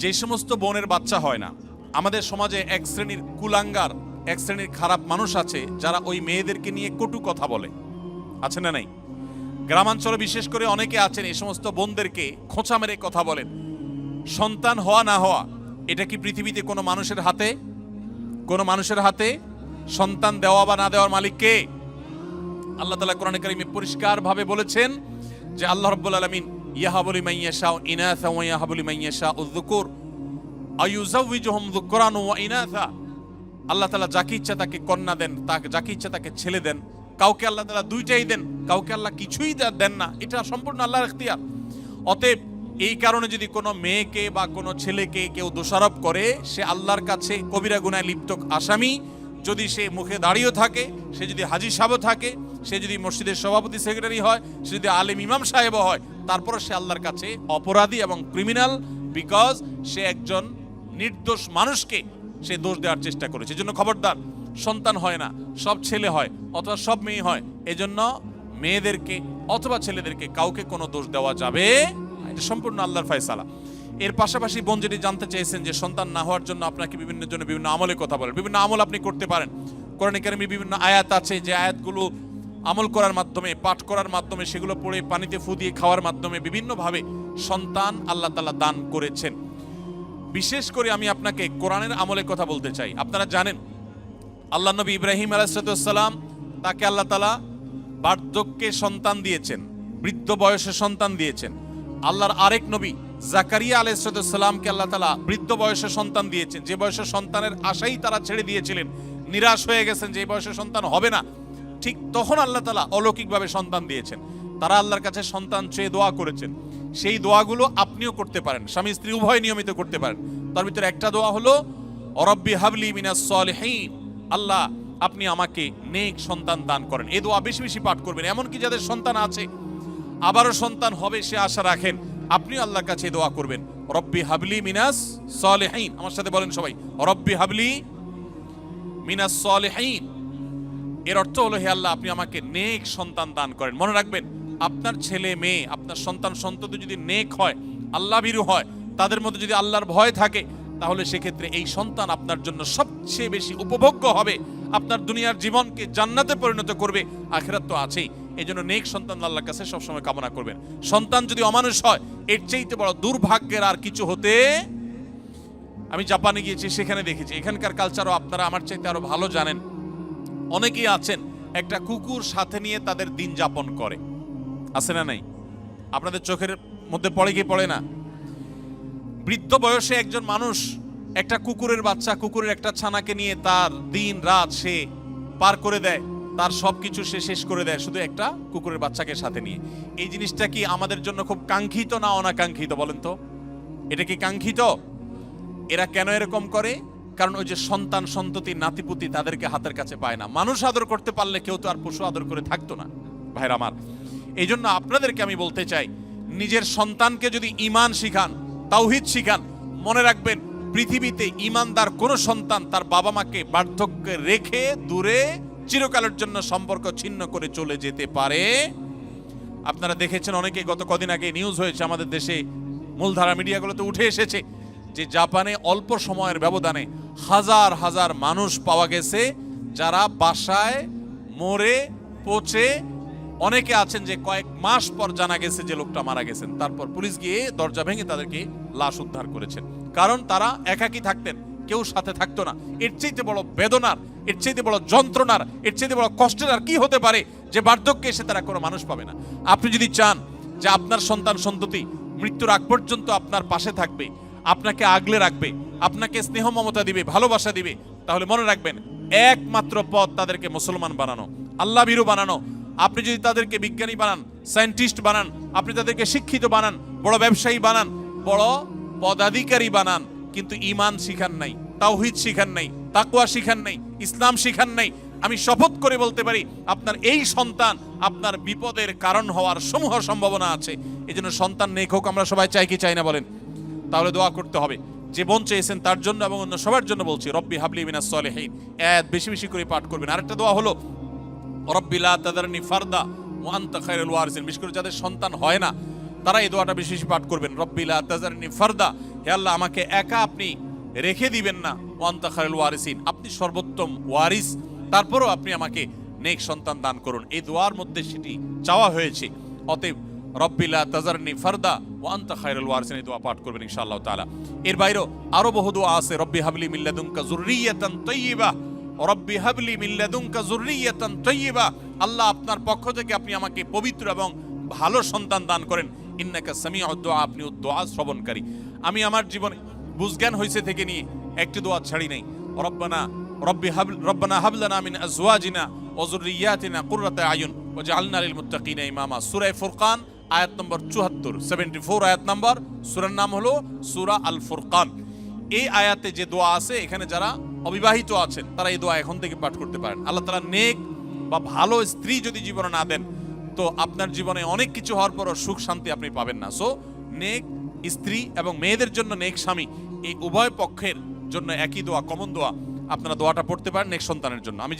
যে সমস্ত বোনের বাচ্চা হয় না, আমাদের সমাজে এক শ্রেণির কুলাঙ্গার, এক শ্রেণির খারাপ মানুষ আছে যারা ওই মেয়েদেরকে নিয়ে কটু কথা বলে। আছে না নাই? গ্রামাঞ্চলে বিশেষ করে অনেকে আছেন এই সমস্ত বোনদেরকে খোঁচা মেরে কথা বলেন। সন্তান হওয়া না হওয়া, এটা কি পৃথিবীতে কোনো মানুষের হাতে? কোনো মানুষের হাতে? সন্তান দেওয়া বা না দেওয়ার মালিককে আল্লাহ তালা কোরআন কারিমে পরিষ্কারভাবে বলেছেন যে আল্লাহ রব্বুল আলমিন ইয়াহাবুলি মাইয়াশা ইনাথা ওয়া ইয়াহাবুলি মাইয়াশা উদ্দুকুর আয়ুজাউইজুহুম যুকরান ওয়া ইনাথা আল্লাহ তাআলা যাকে ইচ্ছা তাকে কন্যা দেন তাকে যাকে ইচ্ছা তাকে ছেলে দেন। কাউকে আল্লাহ তাআলা দুইটাই দেন, কাউকে আল্লাহ কিছুই দেন না। এটা সম্পূর্ণ আল্লাহর ইখতিয়ার। অতএব এই কারণে যদি কোনো মেয়েকে বা কোনো ছেলেকে কেউ দোষারোপ করে, সে আল্লাহর কাছে কবিরা গুনায় লিপ্ত আসামি। যদি সে মুখে দাঁড়িয়ে থাকে, সে যদি হাজি সাহেব থাকে সে যদি মসজিদের সভাপতি সেক্রেটারি হয়, সে যদি আলেম ইমাম সাহেবও হয় তারপরে সে আল্লাহর কাছে অপরাধী এবং ক্রিমিনাল বিকজ সে একজন নির্দোষ মানুষকে সে দোষ দেওয়ার চেষ্টা করেছে। এজন্য খবরদার, সন্তান হয় না, সব ছেলে হয়, অথবা সব মেয়ে হয়। এজন্য মেয়েদেরকে অথবা ছেলেদেরকে কাউকে কোনো দোষ দেওয়া যাবে এটা সম্পূর্ণ আল্লাহর ফয়সালা। এর পাশাপাশি বোন যেটি জানতে চেয়েছেন যে সন্তান না হওয়ার জন্য আপনাকে বিভিন্ন জন্য বিভিন্ন আমলের কথা বলেন। বিভিন্ন আমল আপনি করতে পারেন। কোরআন কারিমে বিভিন্ন আয়াত আছে যে আয়াতগুলো আমল করার মাধ্যমে, পাঠ করার মাধ্যমে, সেগুলো পড়ে পানিতে ফু দিয়ে খাওয়ার মাধ্যমে বিভিন্নভাবে সন্তান আল্লাহ তালা দান করেছেন। বিশেষ করে আমি আপনাকে কোরআনের আমলের কথা বলতে চাই। আপনারা জানেন, আল্লাহ নবী ইব্রাহিম আলাইসালাম তাকে আল্লাহ তালা বার্ধক্যে সন্তান দিয়েছেন, বৃদ্ধ বয়সে সন্তান দিয়েছেন। আল্লাহর আরেক নবী জাকারিয়া আলাইসালামকে আল্লাহ তালা বৃদ্ধ বয়সে সন্তান দিয়েছেন। যে বয়সে সন্তানের আশাই তারা ছেড়ে দিয়েছিলেন, নিরাশ হয়ে গেছেন যে বয়সে সন্তান হবে না। ঠিক তখন আল্লাহ তালা অলৌকিকভাবে সন্তান দিয়েছেন। তারা আল্লাহর কাছে সন্তান চেয়ে দোয়া করেছেন। সেই দোয়াগুলো আপনিও করতে পারেন, স্বামী স্ত্রী উভয় নিয়মিত করতে পারেন। তার ভিতরে একটা দোয়া হলো, অরব্বি হাবলি মিনাস সলিহিন। আল্লাহ, আপনি আমাকে নেক সন্তান দান করেন। এই দোয়া বেশি বেশি পাঠ করবেন। এমনকি যাদের সন্তান আছে, আবারও সন্তান হবে, সে আশা রাখেন, আপনিও আল্লাহর কাছে দোয়া করবেন। রব্বি হাবলি মিনাস সলিহিন। আমার সাথে বলেন সবাই রব্বি হাবলি মিনাস সলিহিন। এর অর্থ হলো, হে আল্লাহ, আপনি আমাকে নেক সন্তান দান করেন। মনে রাখবেন, আপনার ছেলে মেয়ে, আপনার সন্তান সন্ততি যদি নেক হয় আল্লাহ ভীরু হয়, তাদের মধ্যে যদি আল্লাহর ভয় থাকে, তাহলে সেক্ষেত্রে এই সন্তান আপনার জন্য সবচেয়ে বেশি উপভোগ্য হবে। আপনার দুনিয়ার জীবনকে জান্নাতে পরিণত করবে, আখেরাত তো আছেই। এই জন্য নেক সন্তান আল্লাহর কাছে সবসময় কামনা করবেন। সন্তান যদি অমানুষ হয়, এর চাইতে বড় দুর্ভাগ্যের আর কিছু হতে আমি জাপানে গিয়েছি, সেখানে দেখেছি। এখানকার কালচারও আপনারা আমার চাইতে আরও ভালো জানেন। অনেকেই আছেন, একটা কুকুর সাথে নিয়ে তাদের দিন যাপন করে। আছে না নাই? আপনাদের চোখের মধ্যে পড়ে কি পড়ে না? বৃদ্ধ বয়সে একজন মানুষ একটা কুকুরের বাচ্চা, কুকুরের একটা ছানাকে নিয়ে তার দিন, রাত সে পার করে দেয়, তার সব কিছু সে শেষ করে দেয়, শুধু একটা কুকুরের বাচ্চাকে সাথে নিয়ে। এই জিনিসটা কি আমাদের জন্য খুব কাঙ্ক্ষিত না অনাকাঙ্ক্ষিত বলেন তো? এটা কি কাঙ্ক্ষিত? এরা কেন এরকম করে? কারণ ওই যে সন্তান, সন্ততি, নাতিপুতি তাদেরকে হাতের কাছে পায় না। মানুষ আদর করতে পারলে কেউ তো আর পশু আদর করে থাকতো না। ভাইরা আমার এই জন্য আপনাদেরকে আমি বলতে চাই, নিজের সন্তানকে যদি ইমান শিখান, তাওহিদ শিখান, মনে রাখবেন পৃথিবীতে ইমানদার কোন সন্তান তার বাবা মাকে বার্ধক্যে রেখে দূরে চিরকালের জন্য সম্পর্ক ছিন্ন করে চলে যেতে পারে। আপনারা দেখেছেন অনেকে গত কদিন আগে নিউজ হয়েছে, আমাদের দেশে মূলধারা মিডিয়াগুলোতে উঠে এসেছে। যে জাপানে অল্প সময়ের ব্যবধানে হাজার হাজার মানুষ পাওয়া গেছে, যারা বাসায় মরে, পচে, অনেকে আছেন যে কয়েক মাস পর জানা গেছে যে লোকটা মারা গেছেন। তারপর পুলিশ গিয়ে দরজা ভেঙে তাদেরকে লাশ উদ্ধার করেছেন। কারণ তারা একাকী থাকতেন, কেউ সাথে থাকতো না। এর চাইতে বড় বেদনার, এর চাইতে বড় যন্ত্রণার, এর চাইতে বড় কষ্টের আর কি হতে পারে যে বার্ধক্যে এসে তারা কোনো মানুষ পাবে না। আপনি যদি চান যে আপনার সন্তান সন্ততি মৃত্যুর আগ পর্যন্ত আপনার পাশে থাকবে আপনাকে আগলে রাখবে, আপনাকে স্নেহ মমতা দিবে, ভালোবাসা দিবে, তাহলে মনে রাখবেন, একমাত্র পথ তাদেরকে মুসলমান বানানো আল্লাহ ভীরু বানানো। আপনি যদি তাদেরকে বিজ্ঞানী বানান, সায়েন্টিস্ট বানান, আপনি তাদেরকে শিক্ষিত বানান, বড় ব্যবসায়ী বানান, বড় পদাধিকারী বানান, কিন্তু ইমান শিখান নাই, তাওহিদ শিখান নাই তাকুয়া শিখান নাই, ইসলাম শিখান নাই, আমি শপথ করে বলতে পারি, আপনার এই সন্তান আপনার বিপদের কারণ হওয়ার সমূহ সম্ভাবনা আছে। এই সন্তান নেক হোক, আমরা সবাই চাই কি চাই না বলেন। তাহলে দোয়া করতে হবে। যে বোন চেয়েছেন তার জন্য এবং অন্য সবার জন্য বলছি, রব্বি হাবলি মিনাস সলেহীন। এক বেশি বেশি করে পাঠ করবেন। আরেকটা দোয়া হলো, রব্বি লা তাদারনি ফারদা ওয়া আনতা খায়রুল ওয়ারিসিন। বিশেষ করে যাদের সন্তান হয় না, তারা এই দোয়াটা বেশি বেশি পাঠ করবেন রব্বিলা তাজারনি ফারদা। হে আল্লাহ, আমাকে একা আপনি রেখে দিবেন না ওয়ান্তা খায়রুল ওয়ারিসিন। আপনি সর্বোত্তম ওয়ারিস, তারপরও আপনি আমাকে নেক সন্তান দান করুন। এই দোয়ার মধ্যে সেটি চাওয়া হয়েছে। অতএব রব্বিলা তাজারনি ফারদা ওয়ান্তা খায়রুল ওয়ারিসিন, এই দোয়া পাঠ করবেন ইনশাআল্লাহ তাআলা। এর বাইরেও আরও বহু দোয়া আছে, রব্বি হাবলি মিল্লাদুনকা যুররিয়াতান তাইয়্যিবা রব্বি হাবলি মিল্লাদুনকা যুররিয়াতান তাইয়্যিবা আল্লাহ আপনার পক্ষ থেকে আপনি আমাকে পবিত্র এবং ভালো সন্তান দান করেন। ইন্নাকা সামিউদ দুআ আপনি দোয়া শ্রবণকারী। আমি আমার জীবনে বুঝজ্ঞান হয়েছে থেকে নিয়ে একটি দোয়া ছাড়ি নাই। রব্বানা, রব্বি হাব রব্বানা হাবলানা মিন আজওয়াজিনা ওয়া যুররিয়াতিনা কুররাতা আয়ুন। ওয়াজআলনা লিল মুত্তাকিনা ইমামা। সূরা ফুরকান আয়াত নম্বর 74 74 আয়াত নম্বর, সূরার নাম হলো সূরা আল ফুরকান এই আয়াতে যে দোয়া আছে, এখানে যারা অবিবাহিত আছেন, তারা এই দোয়া এখন থেকে পাঠ করতে পারেন। আল্লাহ তাআলা নেক বা ভালো স্ত্রী যদি জীবনে না দেন, তো আপনার জীবনে অনেক কিছু হওয়ার পরও সুখ শান্তি আপনি পাবেন না। সো নেক স্ত্রী এবং মেয়েদের জন্য নেক স্বামী, এই উভয় পক্ষের জন্য একই দোয়া কমন দোয়া, আপনারা দোয়াটা পড়তে পারেন নেক সন্তানের জন্য। আমি